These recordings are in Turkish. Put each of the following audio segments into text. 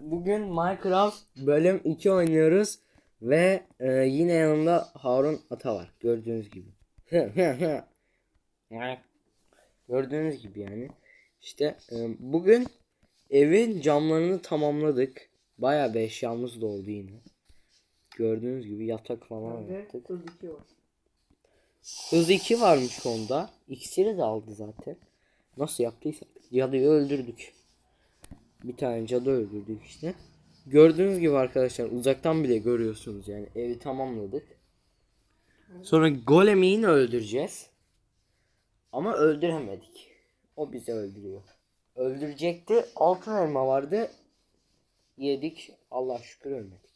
Bugün Minecraft bölüm 2 oynuyoruz ve e, yine yanımda Harun Ata var gördüğünüz gibi. gördüğünüz gibi yani. İşte e, bugün evin camlarını tamamladık. Bayağı bir eşyamız da oldu yine. Gördüğünüz gibi yatak falan Bende yaptık. hız 2 var. Hız 2 varmış onda. İksiri de aldı zaten. Nasıl yaptıysa. Cadıyı öldürdük. Bir tane cadı öldürdük işte. Gördüğünüz gibi arkadaşlar uzaktan bile görüyorsunuz yani evi tamamladık. Sonra golemi yine öldüreceğiz. Ama öldüremedik. O bizi öldürüyor. Öldürecekti. Altın elma vardı. Yedik. Allah şükür ölmedik.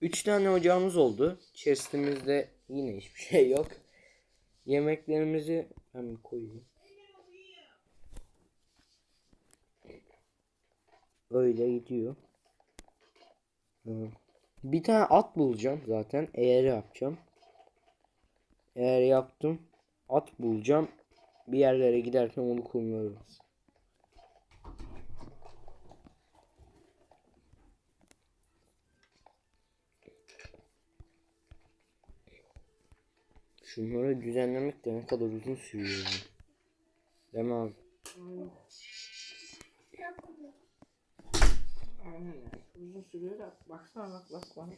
Üç tane ocağımız oldu. Chest'imizde yine hiçbir şey yok. Yemeklerimizi bir koyayım. Öyle gidiyor. Ee, Bir tane at bulacağım zaten. Eğer yapacağım. Eğer yaptım. At bulacağım. Bir yerlere giderken onu kullanırız. Şunları düzenlemek de ne kadar uzun sürüyor. Değil mi abi? Aynen öyle. Uzun sürüyor da baksana bak bak bana.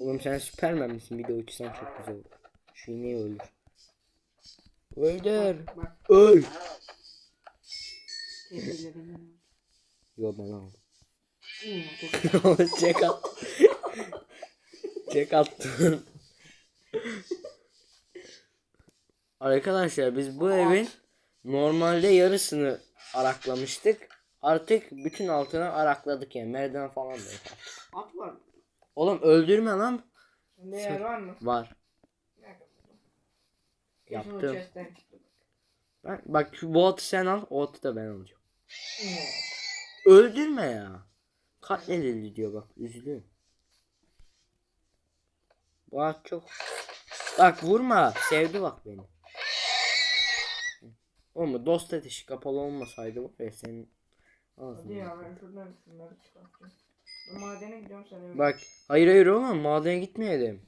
Oğlum sen Süpermen misin? Bir de uçsan çok güzel olur. Şu ineği öldür. Öldür. Bak bak Öl. Yo ben aldım. Çek at. Çek attım. Arkadaşlar biz bu evin normalde yarısını araklamıştık. Artık bütün altını arakladık yani. Merdiven falan da yok. At var mı? Oğlum öldürme lan. Yer var mı? Var. Nerede? Kesin Yaptım. Ben, bak şu bu atı sen al. O atı da ben alacağım. Hmm. Öldürme ya. Katledildi diyor bak. Üzülüyor. Bu at çok. Bak vurma. Sevdi bak beni. Oğlum dost ateşi kapalı olmasaydı ya senin Hadi ağzını. ya ben şuradan şunları çıkartayım. Ben madene gidiyorum sen eve. Bak hayır hayır oğlum madene gitmeyelim.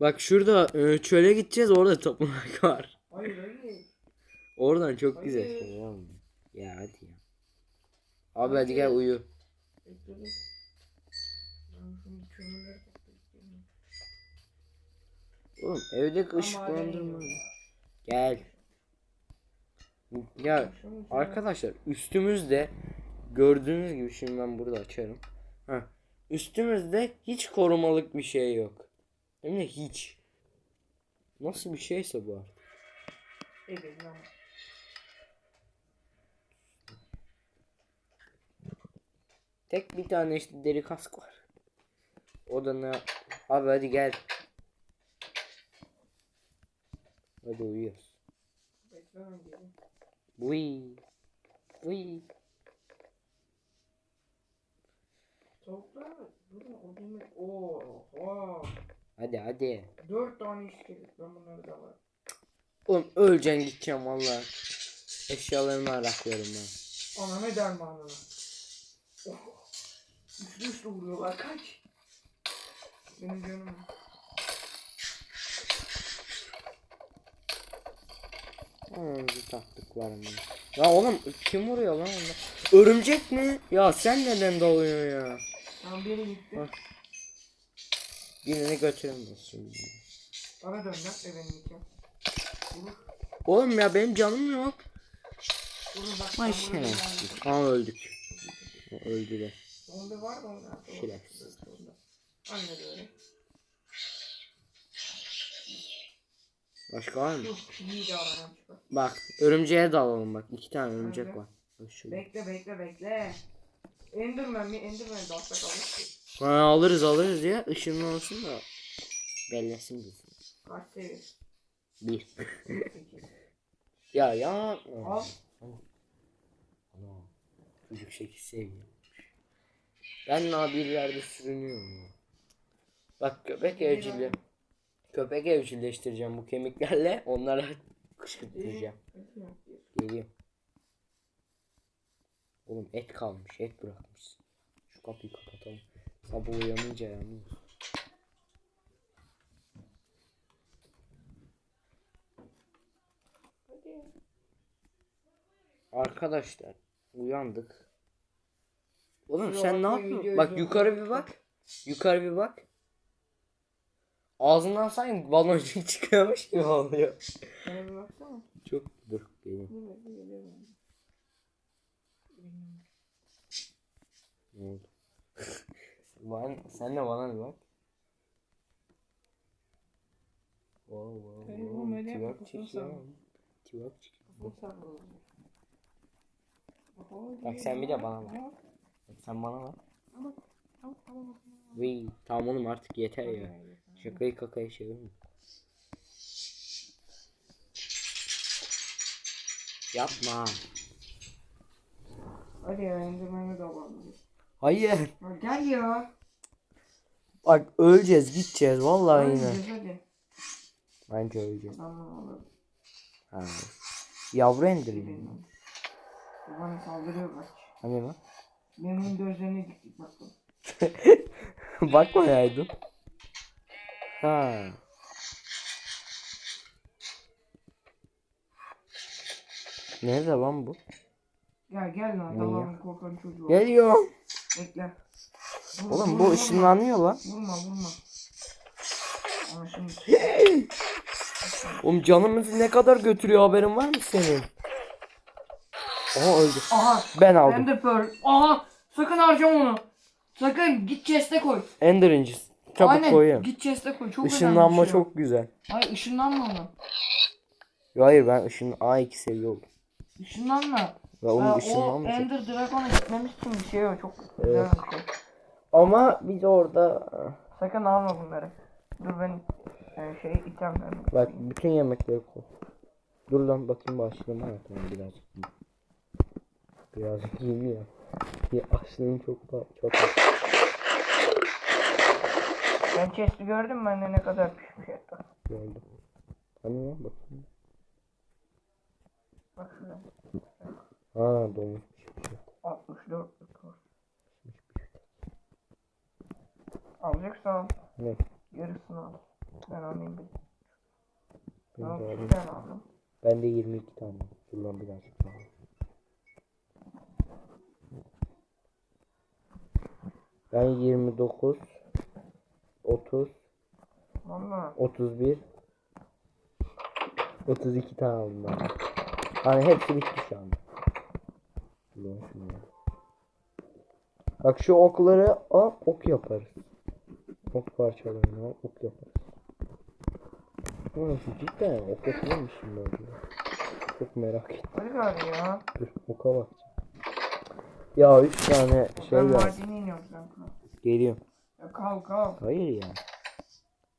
Bak şurada e, çöle gideceğiz orada tapınak var. Hayır hayır. Oradan çok güzel Hayır. şey ya. Ya hadi ya. Abi hadi gel uyu. Bekle dur. Ben şimdi kömürleri toplayayım. Oğlum evdeki ışıklandırma. Gel. Ya arkadaşlar üstümüzde gördüğünüz gibi şimdi ben burada açarım. Heh. Üstümüzde hiç korumalık bir şey yok. Hem de hiç. Nasıl bir şeyse bu artık. Evet lan. Tek bir tane işte deri kask var. O da ne? Abi hadi gel. Hadi uyuyoruz. Bekle ben geleyim. Uy. Uy. Tavuklar durun o demek. Oha. Hadi hadi. Dört tane iskelet ben bunları da var. Oğlum öleceksin gideceğim valla. Eşyalarımı araklıyorum ben. Ana ne dermanı. Oh. Üstü üstü vuruyorlar kaç. Benim canım. Ağzı taktıklarım ya. Ya oğlum kim vuruyor lan onu? Örümcek mi? Ya sen neden dalıyorsun ya? Tam biri gitti. Bak. Birini götüremez şimdi. Bana dön lan. Vurur. Oğlum ya benim canım yok. Vurur bak. Ay şerefsiz. Aa öldük. Öldüler. Onda var da onda. Şerefsiz. Anne de öyle. Başka var mı? Dur iyi de. Bak örümceğe dalalım bak. iki tane örümcek Nerede? var. Bak. Bekle bekle bekle. Enderman mi? Enderman dalsa kalır. Ha, alırız alırız ya. Işınlı olsun da. Bellesin bizi. Kaç seviye? Bir. Ya ya. Al. Ana. Çocuk şekil seviyor. Ben nabilerde sürünüyorum ya. Bak köpek evcili. Köpek evcilleştireceğim bu kemiklerle. Onlara kışkırtacağım. Geliyorum. Oğlum et kalmış. Et bırakmışsın. Şu kapıyı kapatalım. Sabah uyanınca yanıyor. Hadi. Arkadaşlar uyandık. Oğlum sen ne yapıyorsun? Bak yukarı bir bak. Yukarı bir bak. Ağzından sanki baloncuk çıkıyormuş gibi oluyor. Bana bir baksana. Çok dur gelin. Dur bekle geliyorum. Ne oldu? Bana, sen de bana bir bak. Wow wow Benim wow. oğlum öyle yapma, Twerk kafamı çekiyor. sallama. Twerk çekiyor. Bu sarılıyor. Oho, Bak sen bir de bana bak. Ama- Sen bana bak. ama- ama- ama- Vıy. Tamam oğlum artık yeter ya. Şakayı kakayı çevirme. Yapma. Hadi ya Enderman'e de alalım. Hayır. Ya Gel ya. Bak öleceğiz gideceğiz vallahi Hadi yine. gideceğiz, hadi. Bence öleceğiz. Tamam olur. Ha. Yavru endireyim. Bu bana saldırıyor bak. Hani lan? Benim gözlerine gittik bak. bak. Bakmayaydın. Ha. Nerede lan bu? Ya gel lan tamam korkan çocuğu. Geliyor. Bekle. Vurma, Oğlum vurma, bu vurma. ışınlanıyor lan. Vurma vurma. Ama şimdi Oğlum canımızı ne kadar götürüyor haberin var mı senin? Aha öldü. Aha. Ben aldım. Ender Pearl. Aha. Sakın harcama onu. Sakın git chest'e koy. Ender incisi. Çabuk Aynen. koyayım. Git chest'e koy. Çok Işınlanma bir şey çok güzel. Hayır ışınlanma onu. Yo, Hayır ben ışın A2 seviye oldum. Işınlanma. Ya oğlum Ee, o. Ender Dragon'a gitmemiz için bir şey o. Çok güzel bir şey. Ama biz orada Sakın alma bunları. Dur ben e, şey itemlerimi. bak bütün yemekleri koy. Dur lan bakayım başlığıma ya tamam birazcık. Birazcık yiyeyim ya. Ya açlığım çok çok az. Sen chest'i gördün mü anne ne kadar pişmiş et var. gördüm. Hani lan bakayım. Bak şuraya. Ha domuz pişmiş. 64 var. Alacaksan al. Ne? Yarısını al. Ben alayım bir. Ben Ben de 32 alayım. tane aldım. Ben de 22 tane. Dur lan birazcık daha. Ben 29 30 Valla. 31 32 tane aldım ben. Hani hepsi bitti şu anda. Bak şu okları al ok yaparız. Ok parçalarını al ok yaparız. Şu cidden ok şimdi orada. Çok merak ettim. Hadi gari ya. Dur oka bakacağım. Ya 3 tane şey ben var. madene iniyorum sen kal. Geliyorum. Ya kal kal. Hayır ya.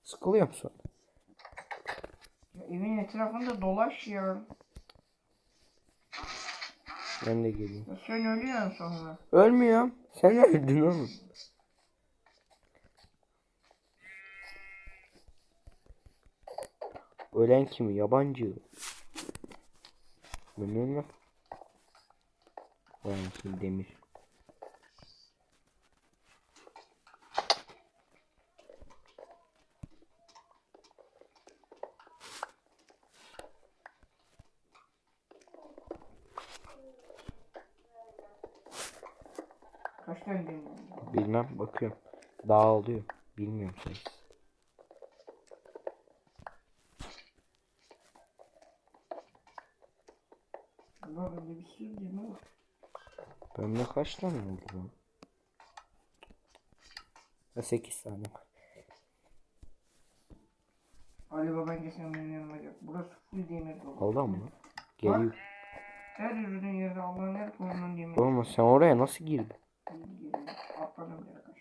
Sıkılıyor musun? Ya evin etrafında dolaş ya. Ben de geliyorum. ya sen ölüyorsun sonra. Ölmüyorum. Sen öldün oğlum. Ölen kimi? Yabancı. Bilmiyor musun? Ben şimdi demir. Kaç tane oldu? Bilmem bakıyorum. Dağılıyor. Bilmiyorum. Allah bende bir sürü demir var. Bende kaç tane oldu lan? Ha 8 tane. Ali baba bence sen benim yanıma gel. Burası full demir dolu. Aldı mı? Geliyor. Her ürünün yerine Allah'ın her koyunun demir. Oğlum sen oraya nasıl girdin? Atladım bir kaç.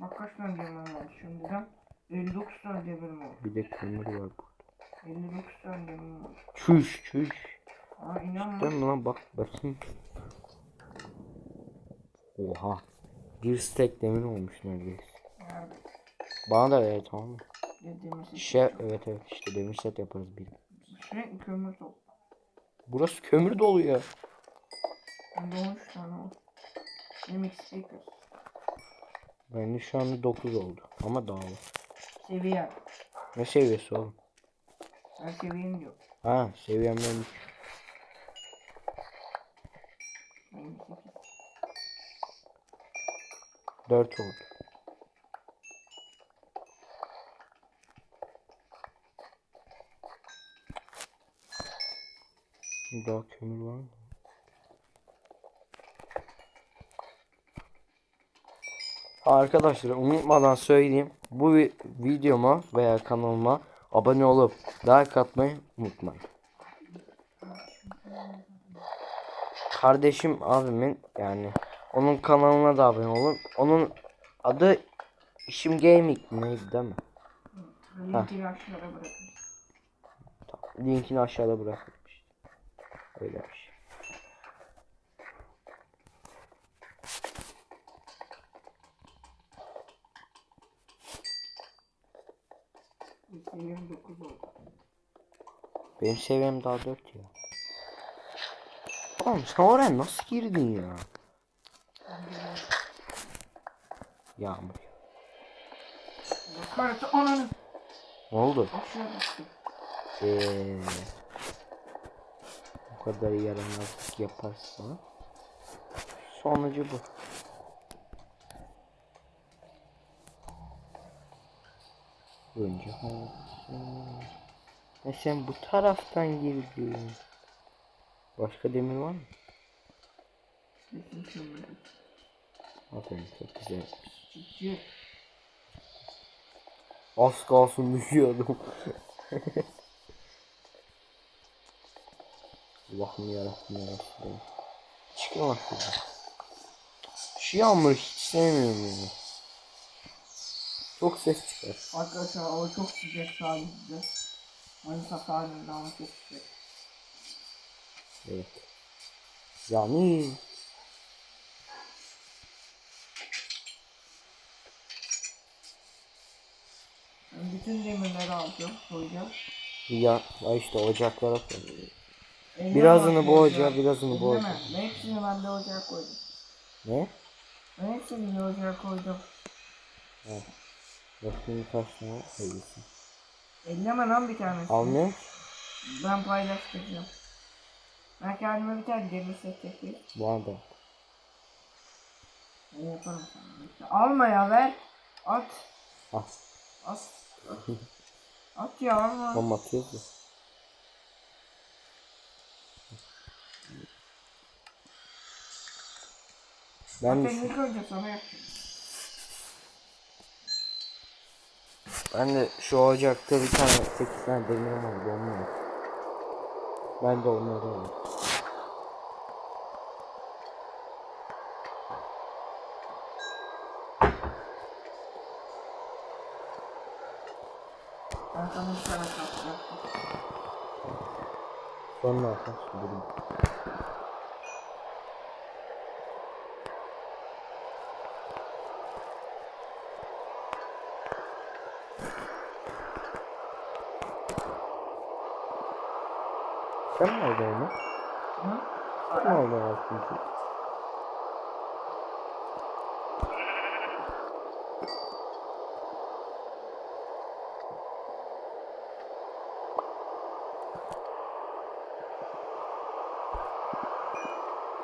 Bak kaç tane demir var şimdiden. 59 tane demir var. Bir de kömür var burada. 59 tane demir var. Çüş çüş. Aa inanma. Mi lan bak bakayım. Oha. Bir stack demir olmuş neredeyse. Nerede? Bana da ver tamam mı? Şey evet evet işte demir set yaparız bir. Sürekli kömür topla. Burası kömür dolu ya. Bende 13 tane var. Benim XP kız. Bende şu anda 9 oldu. Ama daha var. Seviye. Ne seviyesi oğlum? Ben seviyem yok. Ha seviyem benim. Benim 8. 4 oldu. Daha kömür var mı? Arkadaşlar unutmadan söyleyeyim. Bu vi- videoma veya kanalıma abone olup like atmayı unutmayın. Kardeşim abimin yani onun kanalına da abone olun. Onun adı İşim Gaming neydi değil mi? Linkini aşağıda bırakın. Linkini aşağıda bırakılmış. Öyle bir şey. Seviyem 9 oldu. Benim seviyem daha 4 ya. Oğlum sen oraya nasıl girdin ya? Yağmur. Ananı. Ne oldu? Aşağı düştü. Eee bu kadar yaramazlık yaparsa sonucu bu. Hayatım. E sen bu taraftan girdin. Başka demir var mı? Aferin çok güzel. Az kalsın düşüyordum. Allah'ım yarabbim yarabbim. Çıkın lan şuradan. Şu yağmuru hiç sevmiyorum yani. Çok ses çıkar. Arkadaşlar hava çok sıcak sadece. Manisa sahilinde hava çok sıcak. Evet. Yani Ben bütün demirleri alacağım, koyacağım. ya ya işte ocaklara koy. Elleme Birazını bu ocağa, birazını bu ocağa. Ben hepsini ben de ocağa koydum. Ne? Ben hepsini de ocağa koydum. Bakayım kaç tane koyuyorsun. Elleme lan bir tanesi. Almıyor? Ben paylaştıracağım. Ben kendime bir tane demir set yapayım. Bu arada. Ben yaparım sana. Alma ya ver. At. Al. At. At ya alma. Tam atıyoruz ya. Ben de, ilk önce sana yapayım. Ben de şu ocakta bir tane 8 tane demirim var onunla. Ben de onları alayım. Ben sana bir tane yaptım. Sonra arkadaşlar Sen mi onu? Hı? Sen mi aldın altını?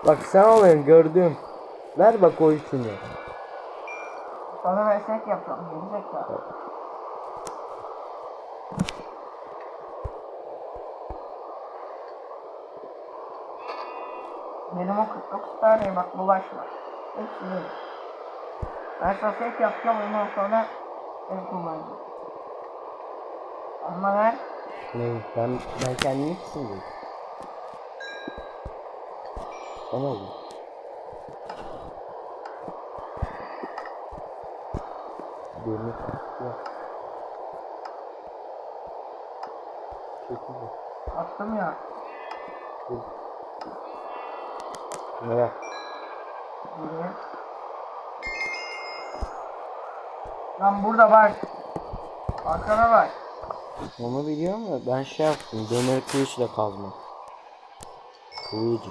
Bak sen alayım gördüm. Ver bak o üçünü. Sana meslek yapacağım. Gerizekalı. Benim o 49 tane bak bulaşma. Hepsi benim. Ben set yapacağım ondan sonra ben kullanacağım. Ama ver. Ne? Ben ben kendimi için değil. Bana oldu. Ya. Çok güzel. Attım ya. Dur. Şuna Lan burada bak. Arkana bak. Onu biliyorum da ben şey yaptım. Demir kılıçla kazma. Kılıcı.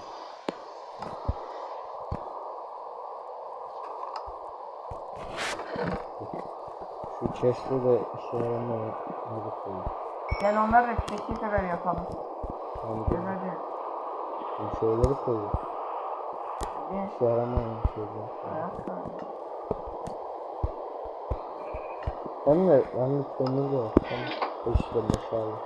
Şu chest'e de işe yaranlar hazır koyayım. Gel onları da çeşitli sefer yapalım. Tamam. Gel hadi. Ben şeyleri koyuyorum. İşe yaramayan şeyler. Ayak var. Hem de ben de kömür de var. İşte maşallah.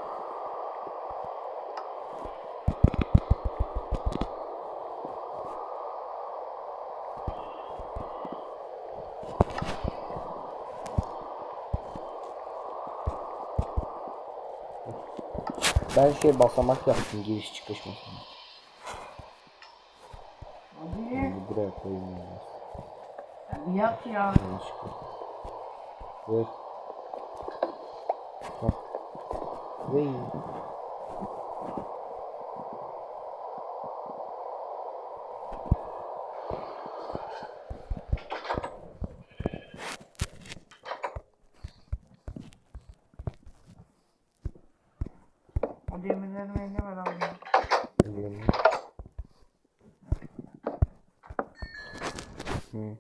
Ben şey basamak yaptım giriş çıkış basamak. Hadi. Şimdi buraya koyayım ya. Hadi yap ya. Yanlışlıkla. Ver. Hah. Vay. Hı.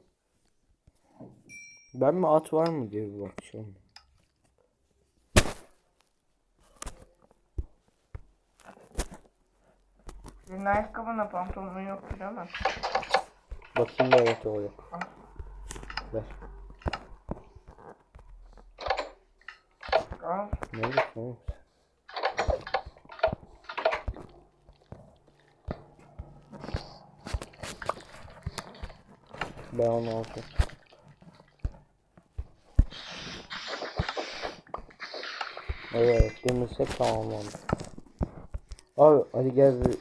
Ben mi at var mı diye bir bakacağım. Senin ayakkabına pantolonun yoktur ama. Bakayım da evet o yok. Al. Ver. Al. Ne olur ne olur. B16. Evet demirsek tamamlandı. Abi hadi gel bir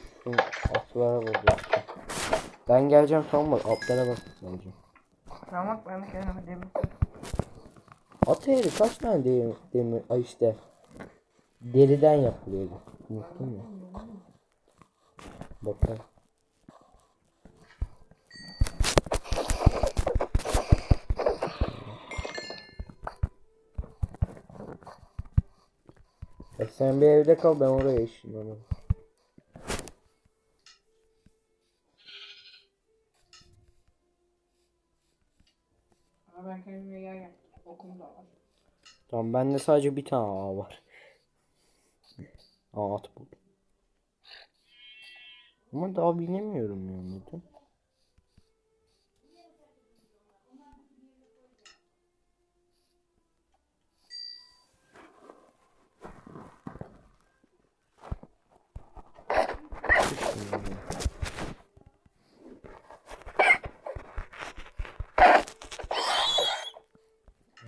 atlara bakacağız. Ben geleceğim tamam mı? Atlara bak geleceğim. Tamam ben kendime demir. At heri kaç tane demir, ay işte deriden yapılıyordu. Unuttum ya. Bakalım. E sen bir evde kal ben oraya işim Ama ben kendime yer yaptım. Okum da var. Tamam bende sadece bir tane ağ var. Aa at buldum. Ama daha binemiyorum ya neden?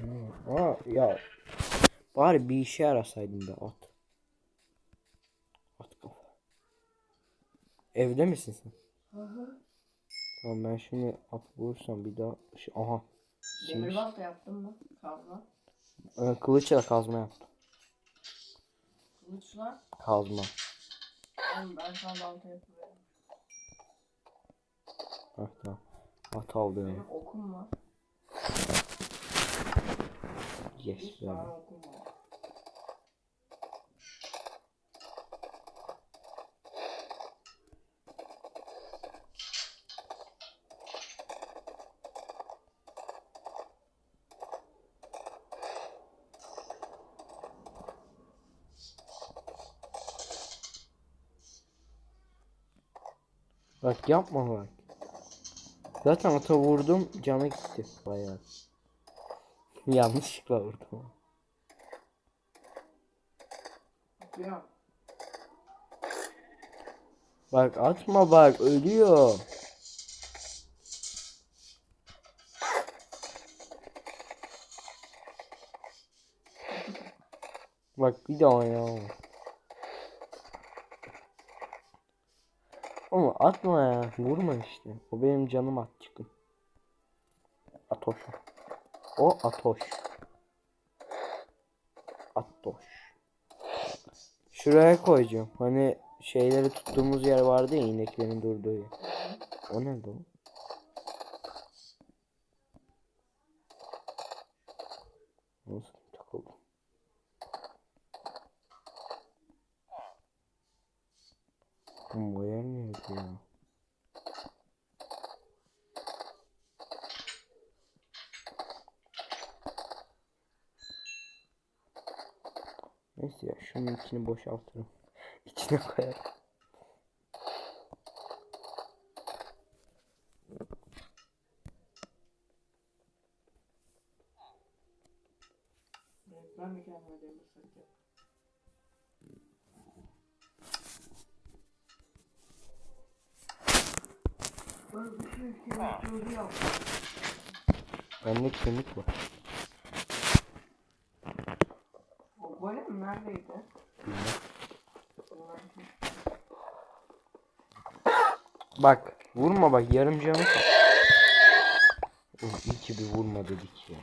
Hmm, Aa ya bari bir işe yarasaydım be at. At kafa. Evde misin sen? Tamam ben şimdi at bulursam bir daha şey, aha Demir balta yaptın mı? Kazma. Ee, kılıçla kazma yaptım. Kılıçla. Kazma. Oğlum ben sana balta yapıyorum. Heh, tamam. At aldım. Benim okum var. Yes var. Bak yapma bak. Zaten ata vurdum canı gitti bayağı. Yanlışlıkla vurdum. Ya. Bak atma bak ölüyor. Bak bir daha ya. Ama atma ya. Vurma işte. O benim canım at çıkın. Atoş. o. O Atoş. Atoş. Şuraya koyacağım. Hani şeyleri tuttuğumuz yer vardı ya ineklerin durduğu yer. O nerede o? Bu yer nerede ya? Neyse ya şunun içini boşaltırım. İçine koyarım. Evet, ben bir kendime demir satacağım. Ben bir şey kemik yaptım. Bende kemik var. O golem neredeydi? Bilmem. Ulan, Bak vurma bak yarım canı kal. Oğlum iyi ki bir vurma dedik ya.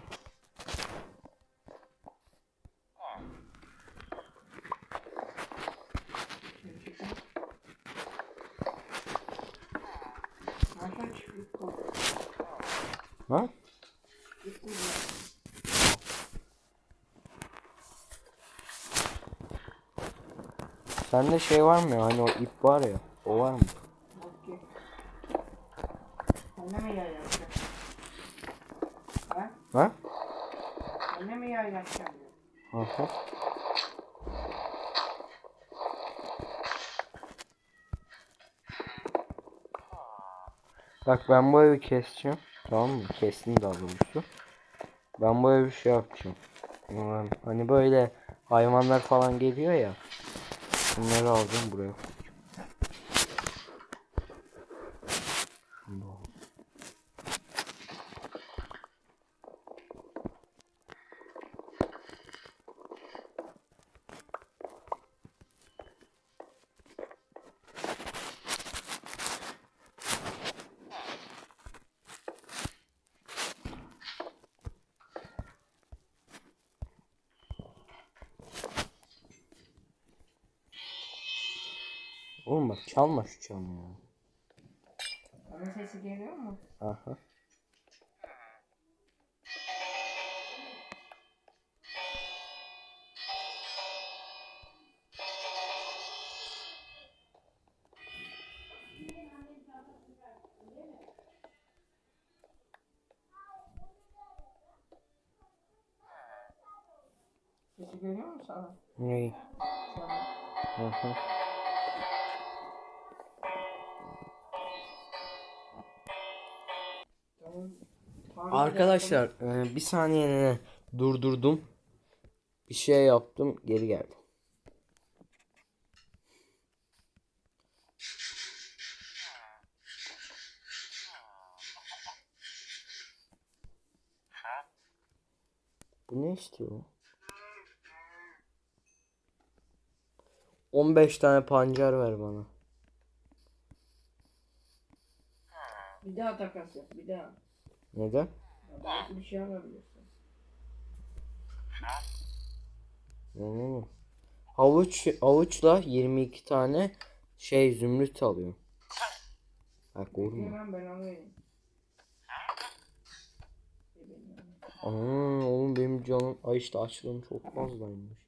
Ha? Sende şey var mı ya hani o ip var ya o var mı? Okey. Sen de mi yay yapacaksın? Ha? Ha? Sen de mi yay yapacaksın? Aha. Bak ben bu evi keseceğim. Tamam mı? Kestim daha doğrusu. Ben bu evi şey yapacağım. Hani böyle hayvanlar falan geliyor ya. Bunları alacağım buraya. koyacağım. Şunu da al. Oğlum bak çalma şu çanı ya. Bana sesi geliyor mu? Aha. Sesi geliyor mu sana? Neyi? Aha. Arkadaşlar e, bir saniye durdurdum. Bir şey yaptım geri geldim. Bu ne istiyor? 15 tane pancar ver bana. Bir daha takas yap bir daha. Neden? Belki bir şey alabilirsin. Hmm. Havuç havuçla 22 tane şey zümrüt alıyor. Bak vurma. Hemen ben alayım. Aa, oğlum benim canım ay işte açlığım çok fazlaymış.